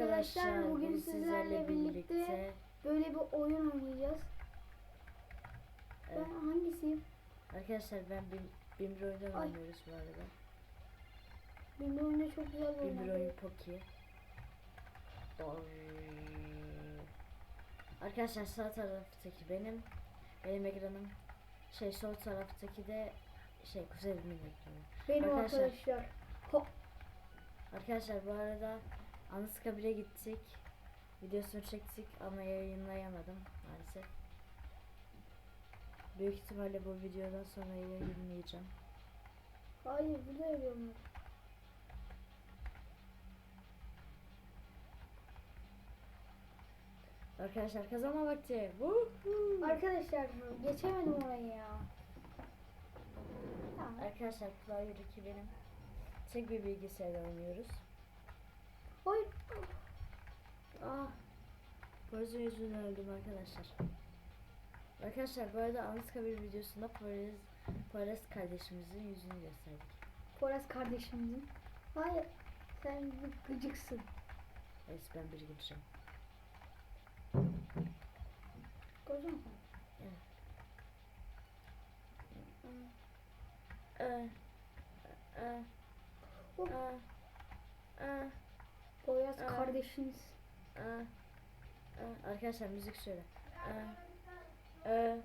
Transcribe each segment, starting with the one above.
Arkadaşlar bugün sizlerle birlikte böyle bir oyun oynayacağız. Evet. Ben hangisiyim? Arkadaşlar ben Bim, Ay. oynuyoruz bu arada. Benim oyunda çok güzel. Bimber var. oyun Poki. Arkadaşlar sağ taraftaki benim. Benim ekranım. Şey sol taraftaki de şey kuzenimin ekranı. Benim Arkadaşlar. arkadaşlar. Hop. Arkadaşlar bu arada Anıtkabir'e gittik. Videosunu çektik ama yayınlayamadım maalesef. Büyük ihtimalle bu videodan sonra yayınlayacağım. Hayır yazıyorum. Arkadaşlar kazanma vakti. Woohoo! Arkadaşlar geçemedim orayı ya. Tamam. Arkadaşlar Klavye 2 benim. Tek bir bilgisayarda oynuyoruz. Hayır. Ah. Poyraz'ın yüzünden öldüm arkadaşlar. Arkadaşlar bu arada Anıtkabir videosunda Poyraz, Poyraz kardeşimizin yüzünü gösterdik. Poyraz kardeşimizin. Hayır. Sen bir gıcıksın. Evet ben bir gideceğim. Gördün mü? Evet. Ee, ee, Oh. ee, ee, Poyraz Aa. kardeşiniz. Aa. Aa. Arkadaşlar müzik söyle. Aa. Aa.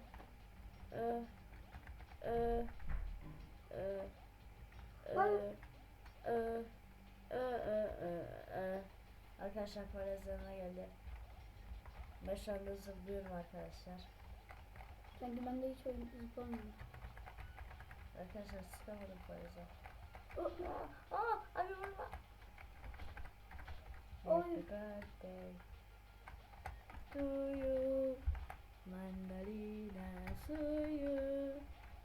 Aa. Aa. Aa. Aa. Arkadaşlar paralellerine geldi. Başarılı zıplıyorum arkadaşlar. Sanki ben de hiç oyun zıplamıyorum. Arkadaşlar sıkamadım paralellerine. Aa, oh. aa, abi vurma. Happy birthday to you. Mandalina to you.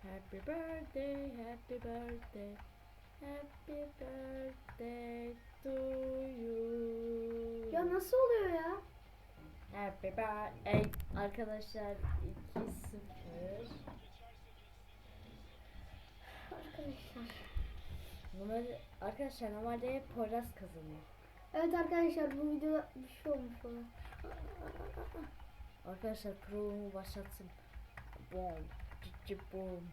Happy birthday, happy birthday. Happy birthday to you. Ya nasıl oluyor ya? Happy birthday. Arkadaşlar 2-0. Arkadaşlar. Bunları arkadaşlar normalde hep Poyraz kazanıyor. Evet arkadaşlar bu videoda bir şey olmuş bana. Arkadaşlar programı başlattım. Bom. Cici bom.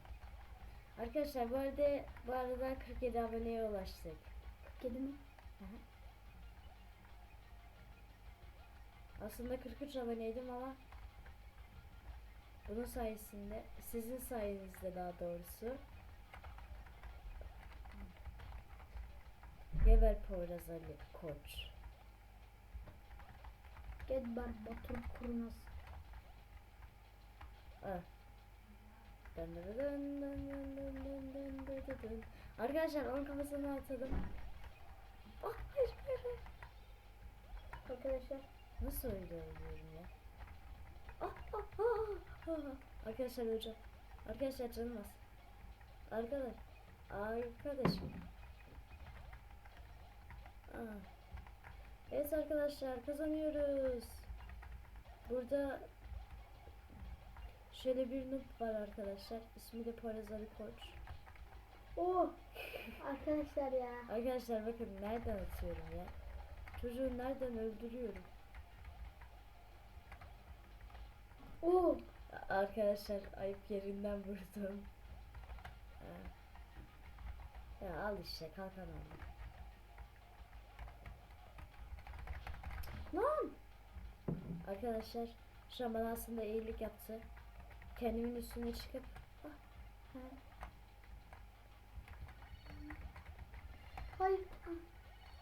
Arkadaşlar bu arada bu arada 47 aboneye ulaştık. Kedi mi? Aslında 43 aboneydim ama bunun sayesinde sizin sayenizde daha doğrusu Geber Poyraz Ali Koç. Geber Batur Kurnaz. Ah. Arkadaşlar onun kafasını atalım. Ah hayır hayır. Arkadaşlar. Nasıl öldürüyorum ya? Arkadaşlar hocam. Arkadaşlar canım az. Arkadaş. Arkadaşım. Evet arkadaşlar kazanıyoruz. Burada şöyle bir noob var arkadaşlar. İsmi de Poyraz Ali Koç. Oh. Arkadaşlar ya. Arkadaşlar bakın nereden atıyorum ya. Çocuğu nereden öldürüyorum. Oh. Arkadaşlar ayıp yerinden vurdum. Ya al işte kalkan oldu. Lan! Arkadaşlar şu an bana aslında iyilik yaptı. Kendimin üstüne çıkıp ah, ha. Hayır.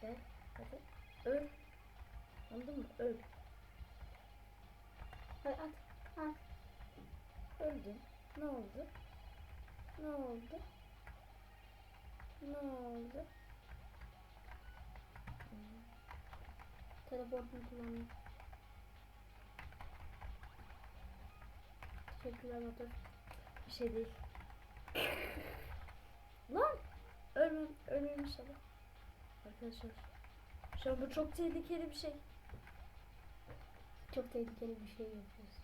Gel hadi öl. Anladın mı? Öl. Hayır at. At. Öldün. Ne oldu? Ne oldu? Ne oldu? Teleportumu kullandım. Teşekkürler Batur. Bir şey değil. Lan! Ölmem, ölmem inşallah. Arkadaşlar. Şu an bu çok tehlikeli bir şey. Çok tehlikeli bir şey yapıyoruz.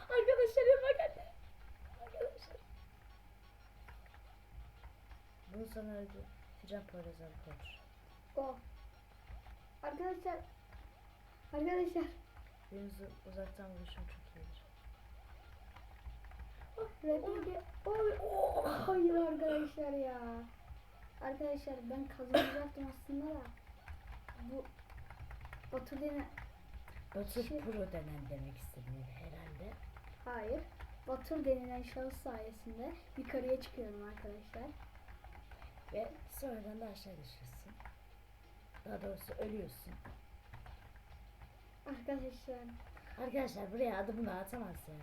Arkadaşlar yanıma geldi. Arkadaşlar. Bunu sana öldü. Yapacağım koç. O. Arkadaşlar. Arkadaşlar. Benim uz- uzaktan vuruşum çok iyidir. Replik. Oy. Oh, hayır arkadaşlar ya. Arkadaşlar ben kazanacaktım aslında da. Bu Batu denen Batur Şey- Pro denen demek istedim herhalde. hayır. Batur denilen şahıs sayesinde yukarıya çıkıyorum arkadaşlar. Ve sonradan da aşağı düşüyorsun. Daha doğrusu ölüyorsun. Arkadaşlar. Arkadaşlar buraya adımını atamaz ya.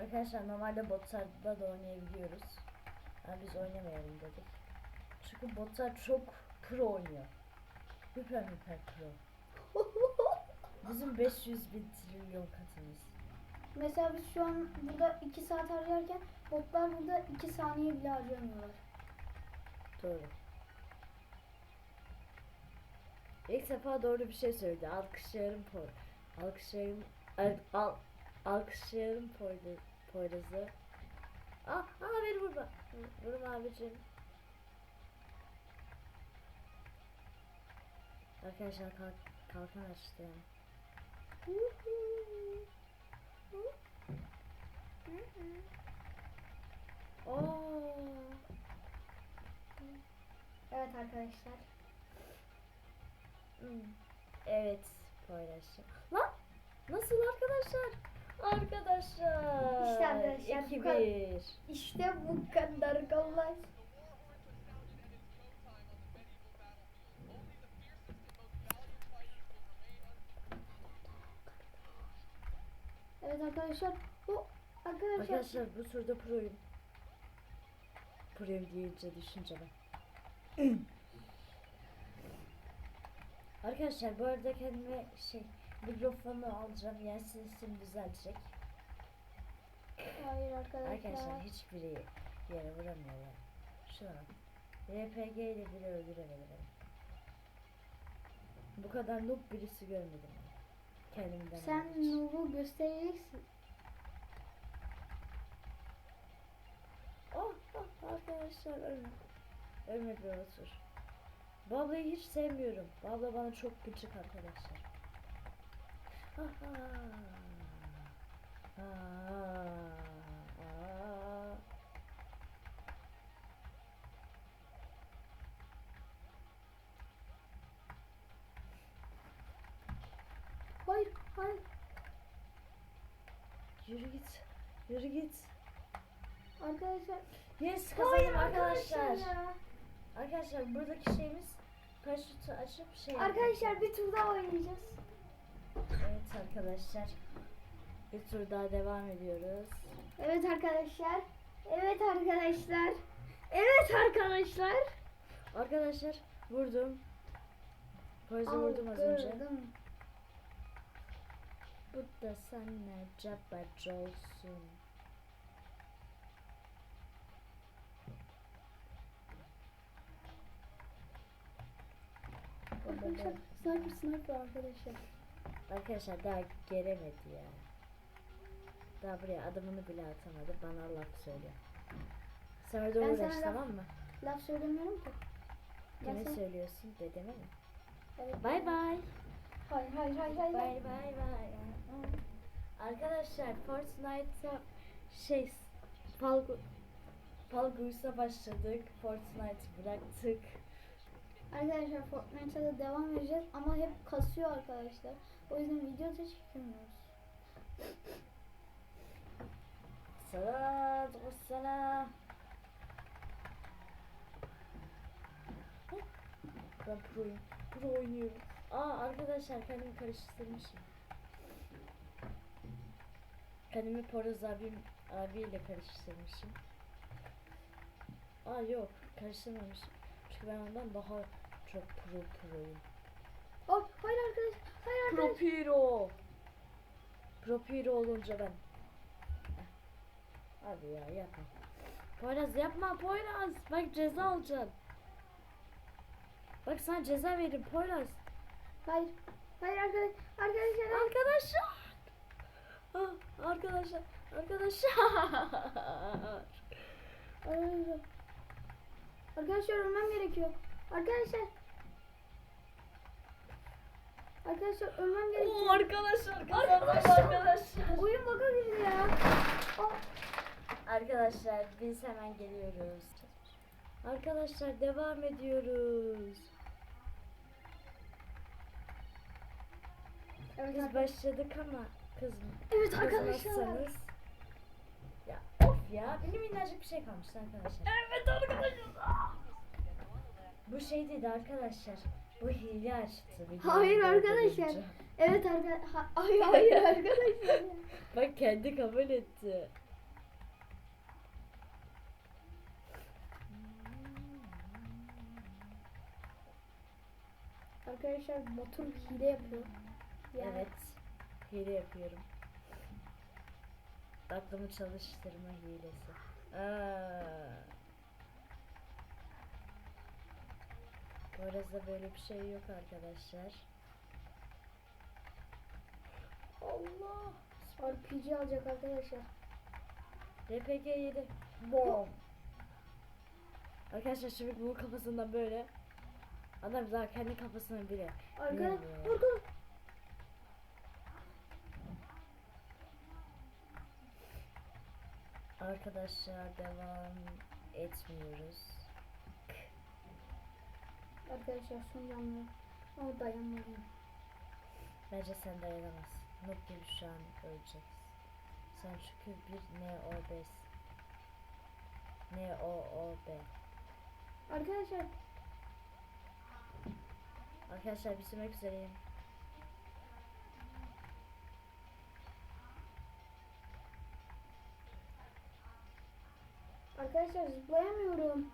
Arkadaşlar normalde botlarda da oynayabiliyoruz. Ama biz oynamayalım dedik. Çünkü botlar çok pro oynuyor. Hyper hyper pro. Bizim 500 bin trilyon katımız. Mesela biz şu an burada 2 saat harcarken botlar burada 2 saniye bile harcamıyorlar. Doğru. İlk defa doğru bir şey söyledi. Alkışlarım por. Alkışlarım al, al, alkışlarım poyraz, Poyraz'ı. Aa, aa beni vurma. Vur- Vurma abicim. Arkadaşlar kalk, kalkan açtı. Oo. Evet arkadaşlar. Hmm. Evet Poyraz'cığım. Lan nasıl arkadaşlar? Arkadaşlar. İşte arkadaşlar, bu 2-1. İşte bu kadar kolay. Evet arkadaşlar. Bu arkadaşlar. Arkadaşlar bu turda proyum. Proyum deyince düşünce ben. Arkadaşlar bu arada kendime şey mikrofonu alacağım. Yani sesim düzelecek. Hayır arkadaşlar. Arkadaşlar hiçbiri yere vuramıyor ya. Şu an. RPG ile bile öldürebilirim. Bu kadar noob birisi görmedim. Kendimden Sen. Nub'u göstereceksin. Oh, oh, arkadaşlar ölme. Ölme bir otur. Baba'yı hiç sevmiyorum. Baba bana çok gıcık arkadaşlar. Aha. Aa, aa. Hayır, hayır. Yürü git. Yürü git. Arkadaşlar. Yes Hayır kazandım arkadaşlar. ya. Arkadaşlar buradaki şeyimiz paraşütü açıp şey Arkadaşlar bir tur daha oynayacağız. Evet arkadaşlar. Bir tur daha devam ediyoruz. Evet arkadaşlar. Evet arkadaşlar. Evet arkadaşlar. Arkadaşlar vurdum. Poyraz'ı vurdum az önce. Algırdım. Bu da sana cabac olsun. Arkadaşlar sniper sniper arkadaşlar. Arkadaşlar daha gelemedi ya. Daha buraya adımını bile atamadı. Bana laf söylüyor. Sen orada uğraş tamam mı? Laf söylemiyorum ki. Kime sana- söylüyorsun? Dedeme mi? Evet. Bay bay. Hayır hayır hayır hayır. Bay bay bay. Arkadaşlar Fortnite'a şey Falgu Falguis'a başladık. Fortnite bıraktık. Arkadaşlar Fortnite'a da devam edeceğiz ama hep kasıyor arkadaşlar. O yüzden video da çekemiyoruz. Salat selam. Ben proyum. Pro oynuyorum. Aa arkadaşlar kendimi karıştırmışım. Kendimi Poraz abim abiyle karıştırmışım. Aa yok karıştırmamışım. Çünkü ben ondan daha çok pro proyum. Oh hayır arkadaşlar. Hayır Pro. Piro. Pro Piro olunca ben. Hadi ya yapma. Poyraz yapma Poyraz. Bak ceza alacaksın. Bak sana ceza veririm Poyraz. Hayır. Hayır arkadaş, arkadaşlar. Arkadaşlar. Arkadaşlar. Arkadaşlar. Arkadaşlar. Ölmem gerekiyor. Arkadaşlar. Arkadaşlar ölmem gerekiyor. Oo, arkadaşlar. Arkadaşlar. arkadaşlar. Oyun baka girdi ya. Aa, Arkadaşlar biz hemen geliyoruz. Arkadaşlar devam ediyoruz. Evet, Biz başladık ama kızım. Evet arkadaşlar. Ya of ya benim minnacık bir şey kalmıştı arkadaşlar. Evet arkadaşlar. Bu şey dedi arkadaşlar. Bu hile açtı. Hayır arkadaşlar. Evet arkadaşlar. Hayır hayır arkadaşlar. Bak kendi kabul etti. Arkadaşlar motor hile yapıyor. Yani Evet. Hile yapıyorum. Aklımı çalıştırma hilesi. Aa. Poyraz'da böyle bir şey yok arkadaşlar. Allah. RPG alacak arkadaşlar. RPG 7. Bom. Arkadaşlar şimdi bunun kafasından böyle. Adam daha kendi kafasına bile. Arkadaşlar vurdu. Arkadaşlar devam etmiyoruz. Arkadaşlar son canlı. Ama dayanmalıyım. Bence sen dayanamazsın. Noob gibi şu an öleceksin. Sen çünkü bir NOB'sin. N-O-O-B. Arkadaşlar Arkadaşlar bitirmek üzereyim. Arkadaşlar zıplayamıyorum.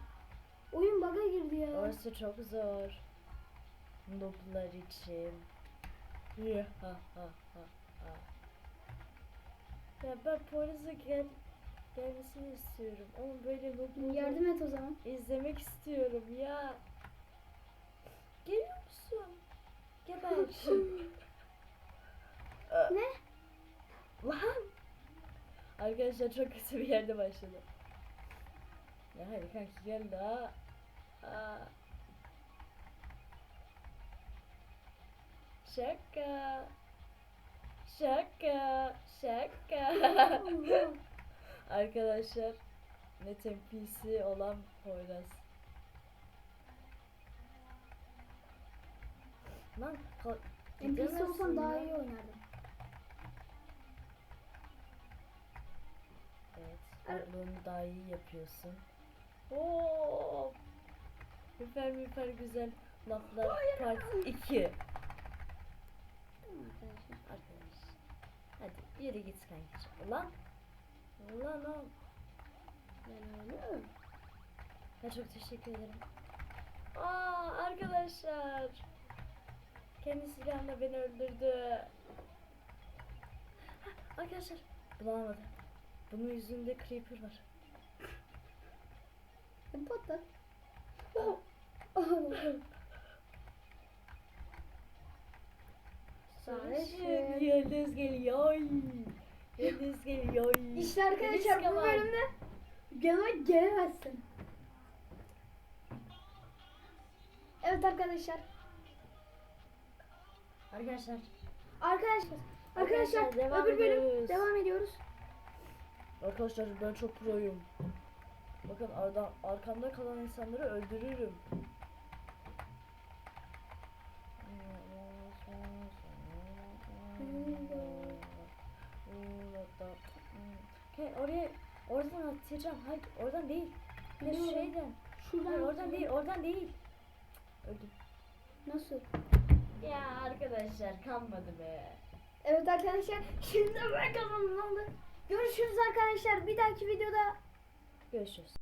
Oyun bug'a girdi ya. Orası çok zor. Noob'lar için. Ya ben polise gel gelmesini istiyorum. Ama böyle noob'ları Yardım et o zaman. izlemek istiyorum ya. Geliyor musun? Geber. ne? Lan. Arkadaşlar çok kötü bir yerde başladı. Ya hadi kanki gel daha. Aa. Şaka. Şaka. Şaka. Arkadaşlar ne tempisi olan Poyraz. Lan NPC olsam daha iyi oynardım. Evet. Evet. Bunu daha iyi yapıyorsun. Oo. Müper müper güzel laflar part 2. Tamam arkadaşlar. Arkadaş. Hadi yürü git kankacığım. Ulan. Ulan oğlum. Ben öyle. Ya çok teşekkür ederim. Aa arkadaşlar. Kendi silahımla beni öldürdü. Arkadaşlar bulamadı. Bunun yüzünde creeper var. Patlat. Sarışın yıldız geliyor. Yıldız geliyor. İşte arkadaşlar bu bölümde yanıma gelemezsin. Evet arkadaşlar. Arkadaşlar Arkadaşlar. Arkadaşlar, Arkadaşlar, devam öbür bölüm ediyoruz. devam ediyoruz. Arkadaşlar ben çok proyum. Bakın arda, arkamda kalan insanları öldürürüm. Hey, oraya oradan atacağım. Hayır oradan değil. Ne Biliyorum. şeyden. Şuradan. Hayır oradan değil oradan değil. Öldüm. Nasıl? Ya arkadaşlar kanmadı be. Evet arkadaşlar şimdi ben kazandım. ne oldu? Görüşürüz arkadaşlar. Bir dahaki videoda Görüşürüz.